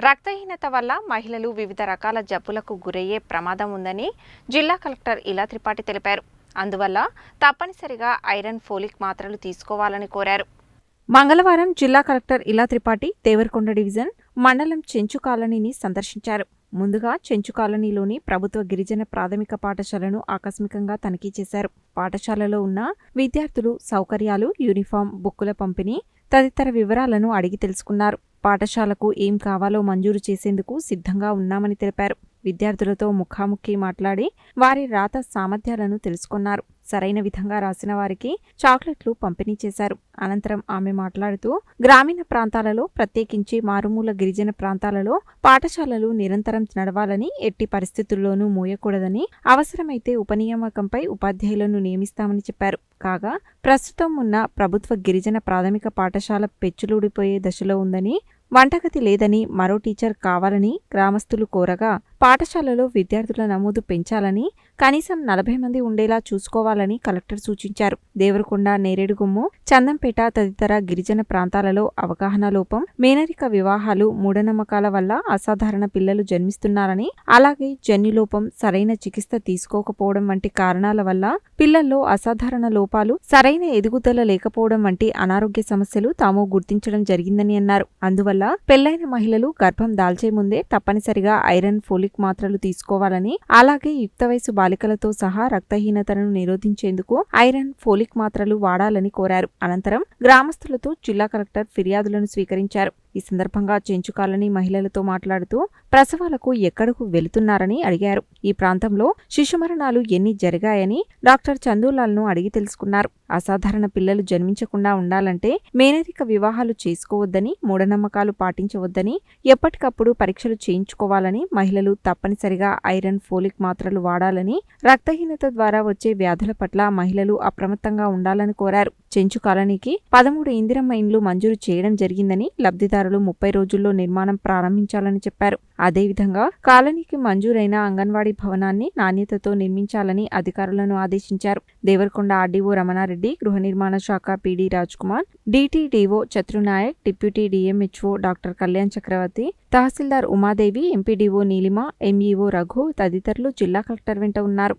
రక్తహీనత వల్ల మహిళలు వివిధ రకాల జబ్బులకు గురయ్యే ప్రమాదం ఉందని జిల్లా కలెక్టర్ ఇలా త్రిపాఠి తెలిపారు. అందువల్ల తప్పనిసరిగా ఐరన్ ఫోలిక్ మాత్రలు తీసుకోవాలని కోరారు. మంగళవారం జిల్లా కలెక్టర్ ఇలా త్రిపాఠి దేవరకొండ డివిజన్ మండలం చెంచు కాలనీని సందర్శించారు. ముందుగా చెంచు కాలనీలోని ప్రభుత్వ గిరిజన ప్రాథమిక పాఠశాలను ఆకస్మికంగా తనిఖీ చేశారు. పాఠశాలలో ఉన్న విద్యార్థులు సౌకర్యాలు యూనిఫామ్ బుక్కుల పంపిణీ తదితర వివరాలను అడిగి తెలుసుకున్నారు. పాఠశాలకు ఏం కావాలో మంజూరు చేసేందుకు సిద్ధంగా ఉన్నామని తెలిపారు. విద్యార్థులతో ముఖాముఖి మాట్లాడి వారి రాత సామర్థ్యాలను తెలుసుకున్నారు. సరైన విధంగా రాసిన వారికి చాక్లెట్లు పంపిణీ చేశారు. అనంతరం ఆమె మాట్లాడుతూ గ్రామీణ ప్రాంతాలలో ప్రత్యేకించి మారుమూల గిరిజన ప్రాంతాలలో పాఠశాలలు నిరంతరం నడవాలని ఎట్టి పరిస్థితుల్లోనూ మూయకూడదని అవసరమైతే ఉపనియామకంపై ఉపాధ్యాయులను నియమిస్తామని చెప్పారు. కాగా ప్రస్తుతం ఉన్న ప్రభుత్వ గిరిజన ప్రాథమిక పాఠశాల పెచ్చులూడిపోయే దశలో ఉందని వంటగది లేదని మరో టీచర్ కావాలని గ్రామస్తులు కోరగా పాఠశాలలో విద్యార్థుల నమోదు పెంచాలని కనీసం నలభై మంది ఉండేలా చూసుకోవాలని కలెక్టర్ సూచించారు. దేవరకొండ నేరేడుగుమ్ము చందంపేట తదితర గిరిజన ప్రాంతాలలో అవగాహన లోపం మేనరిక వివాహాలు మూఢనమ్మకాల వల్ల అసాధారణ పిల్లలు జన్మిస్తున్నారని అలాగే జన్యులోపం సరైన చికిత్స తీసుకోకపోవడం వంటి కారణాల వల్ల పిల్లల్లో అసాధారణ లోపాలు సరైన ఎదుగుదల లేకపోవడం వంటి అనారోగ్య సమస్యలు తాము గుర్తించడం జరిగిందని అన్నారు. అందువల్ల పెళ్ళైన మహిళలు గర్భం దాల్చే ముందే తప్పనిసరిగా ఐరన్ ఫోలిక్ మాత్రలు తీసుకోవాలని అలాగే యుక్త వయసు నాలికలతో సహా రక్తహీనతను నిరోధించేందుకు ఐరన్ ఫోలిక్ మాత్రలు వాడాలని కోరారు. అనంతరం గ్రామస్తులతో జిల్లా కలెక్టర్ ఫిర్యాదులను స్వీకరించారు. ఈ సందర్భంగా చెంచు కాలనీ మహిళలతో మాట్లాడుతూ ప్రసవాలకు ఎక్కడకు వెళుతున్నారని అడిగారు. ఈ ప్రాంతంలో శిశు మరణాలు ఎన్ని జరిగాయని డాక్టర్ చందూలాల్ను అడిగి తెలుసుకున్నారు. అసాధారణ పిల్లలు జన్మించకుండా ఉండాలంటే మేనరిక వివాహాలు చేసుకోవద్దని మూఢనమ్మకాలు పాటించవద్దని ఎప్పటికప్పుడు పరీక్షలు చేయించుకోవాలని మహిళలు తప్పనిసరిగా ఐరన్ ఫోలిక్ మాత్రలు వాడాలని రక్తహీనత ద్వారా వచ్చే వ్యాధుల పట్ల మహిళలు అప్రమత్తంగా ఉండాలని కోరారు. చెంచు కాలనీకి పదమూడు ఇందిరమ్మ ఇండ్లు మంజూరు చేయడం జరిగిందని లబ్ధిదారులు ముప్పై రోజుల్లో నిర్మాణం ప్రారంభించాలని చెప్పారు. అదేవిధంగా కాలనీకి మంజూరైన అంగన్వాడీ భవనాన్ని నాణ్యతతో నిర్మించాలని అధికారులను ఆదేశించారు. దేవరకొండ ఆర్డీఓ రమణారెడ్డి గృహ నిర్మాణ శాఖ PD Kumar DTDO Chatrunayak deputy DMHO doctor Kalyan Chakravarthi తహసీల్దార్ ఉమాదేవి ఎంపీడీఓ నీలిమ ఎంఈఓ రఘు తదితరులు జిల్లా కలెక్టర్ వెంట ఉన్నారు.